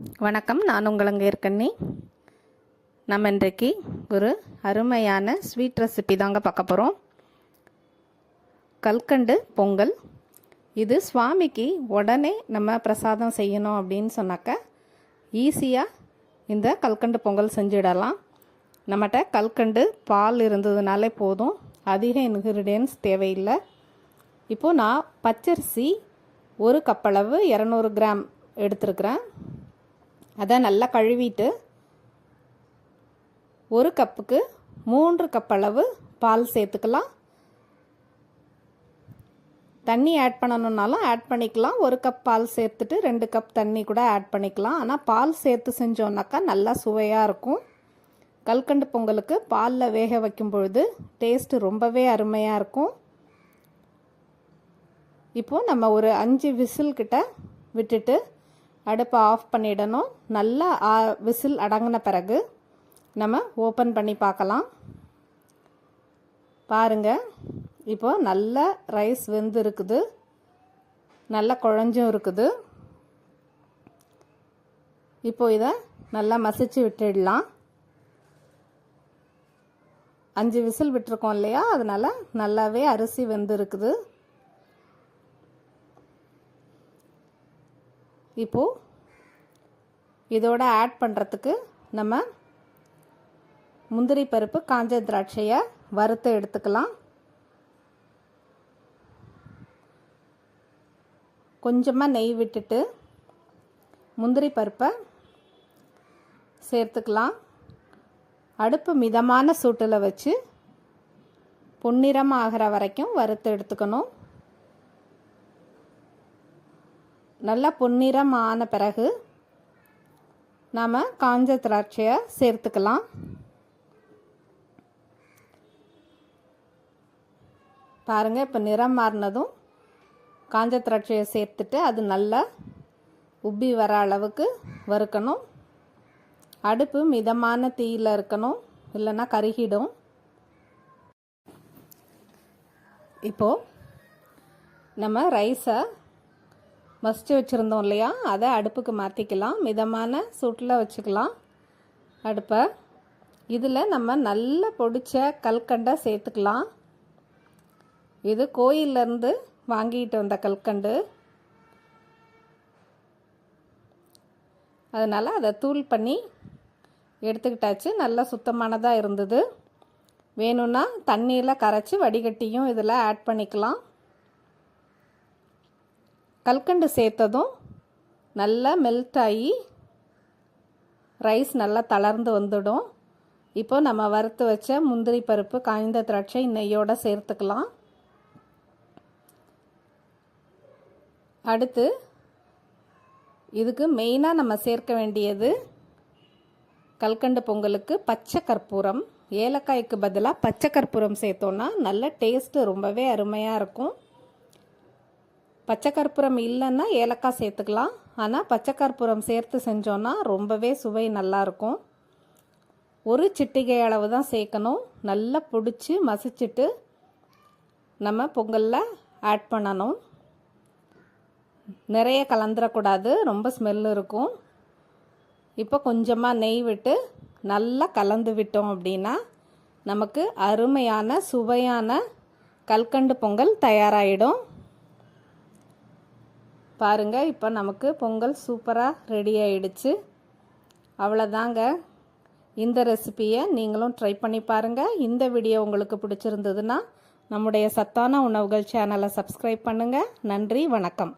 வணக்கம். நான் உங்களங்க இருக்கண்ணி நம்ம இன்றைக்கு ஒரு அருமையான ஸ்வீட் ரெசிபி தாங்க பார்க்க போகிறோம் கல்கண்டு பொங்கல். இது சுவாமிக்கு உடனே நம்ம பிரசாதம் செய்யணும் அப்படின்னு சொன்னாக்க ஈஸியாக இந்த கல்கண்டு பொங்கல் செஞ்சிடலாம். நம்மகிட்ட கல்கண்டு பால் இருந்ததுனாலே போதும். அதிக இன்க்ரீடியன்ஸ் தேவையில்லை. இப்போது நான் பச்சரிசி ஒரு கப்பளவு இரநூறு கிராம் எடுத்துருக்குறேன். அதை நல்லா கழுவிட்டு ஒரு கப்புக்கு மூன்று கப் அளவு பால் சேர்த்துக்கலாம். தண்ணி ஆட் பண்ணணுன்னாலும் ஆட் பண்ணிக்கலாம். ஒரு கப் பால் சேர்த்துட்டு ரெண்டு கப் தண்ணி கூட ஆட் பண்ணிக்கலாம். ஆனால் பால் சேர்த்து செஞ்சோன்னாக்கா நல்லா சுவையாக இருக்கும். கல்கண்டு பொங்கலுக்கு பாலில் வேக வைக்கும் பொழுது டேஸ்ட்டு ரொம்பவே அருமையாக இருக்கும். இப்போது நம்ம ஒரு அஞ்சு விசில் கிட்ட விட்டுட்டு அடுப்பை ஆஃப் பண்ணிடணும். நல்லா விசில் அடங்கின பிறகு நம்ம ஓப்பன் பண்ணி பார்க்கலாம். பாருங்கள் இப்போ நல்ல ரைஸ் வெந்து இருக்குது. நல்ல குழஞ்சும் இருக்குது. இப்போ இதை நல்லா மசிச்சு விட்டுடலாம். அஞ்சு விசில் விட்டுருக்கோம் இல்லையா? அதனால் நல்லாவே அரிசி வெந்து இருக்குது. இப்போது இதோட ஆட் பண்ணுறதுக்கு நம்ம முந்திரி பருப்பு காஞ்ச திராட்சையை வறுத்து எடுத்துக்கலாம். கொஞ்சமாக நெய் விட்டுட்டு முந்திரி பருப்பை சேர்த்துக்கலாம். அடுப்பு மிதமான சூட்டில் வச்சு பொன்னிறம் ஆகிற வரைக்கும் வறுத்து எடுத்துக்கணும். நல்லா பொன்னிறம் ஆன பிறகு நாம் காஞ்ச திராட்சையை சேர்த்துக்கலாம். பாருங்கள் இப்போ நிறம் மாறினதும் காஞ்ச திராட்சையை சேர்த்துட்டு அது நல்லா உப்பி வர அளவுக்கு வறுக்கணும். அடுப்பு மிதமான தீயில் இருக்கணும் இல்லைன்னா கருகிடும். இப்போது நம்ம ரைஸை மசிச்சு வச்சுருந்தோம் இல்லையா? அதை அடுப்புக்கு மாற்றிக்கலாம் மிதமான சூட்டில் வச்சுக்கலாம். அடுப்பை. இதில் நம்ம நல்லா பொடிச்ச கல்கண்டை சேர்த்துக்கலாம். இது கோயிலேருந்து வாங்கிட்டு வந்த கல்கண்டு. அதனால் அதை தூள் பண்ணி எடுத்துக்கிட்டாச்சு. நல்லா சுத்தமானதாக இருந்தது. வேணும்னா தண்ணியில் கரைச்சி வடிகட்டியும் இதில் ஆட் பண்ணிக்கலாம். கல்கண்டு சேர்த்ததும் நல்லா மெல்ட் ஆகி ரைஸ் நல்லா தளர்ந்து வந்துடும். இப்போ நம்ம வறுத்து வச்ச முந்திரி பருப்பு காய்ந்த திராட்சை நெய்யோடு சேர்த்துக்கலாம். அடுத்து இதுக்கு மெயினாக நம்ம சேர்க்க வேண்டியது கல்கண்டு பொங்கலுக்கு பச்சை கற்பூரம். ஏலக்காய்க்கு பதிலாக பச்சை கற்பூரம் சேர்த்தோன்னா நல்ல டேஸ்ட்டு ரொம்பவே அருமையாக இருக்கும். பச்சை கற்பூரம் இல்லைன்னா ஏலக்காய் சேர்த்துக்கலாம். ஆனால் பச்சை கற்பூரம் சேர்த்து செஞ்சோன்னா ரொம்பவே சுவை நல்லாயிருக்கும். ஒரு சிட்டிகை அளவு தான் சேர்க்கணும். நல்லா பிடிச்சி மசிச்சுட்டு நம்ம பொங்கலில் ஆட் பண்ணணும். நிறைய கலந்துடக்கூடாது ரொம்ப ஸ்மெல் இருக்கும். இப்போ கொஞ்சமாக நெய் விட்டு நல்லா கலந்து விட்டோம் அப்படின்னா நமக்கு அருமையான சுவையான கல்கண்டு பொங்கல் தயாராகிடும் பாருங்கள் இப்போ நமக்கு பொங்கல் சூப்பராக ரெடி ஆயிடுச்சு. அவ்வளோதாங்க இந்த ரெசிப்பியை நீங்களும் ட்ரை பண்ணி பாருங்கள் இந்த வீடியோ உங்களுக்கு பிடிச்சிருந்ததுன்னா நம்முடைய சத்தான உணவுகள் சேனலை சப்ஸ்கிரைப் பண்ணுங்கள் நன்றி வணக்கம்.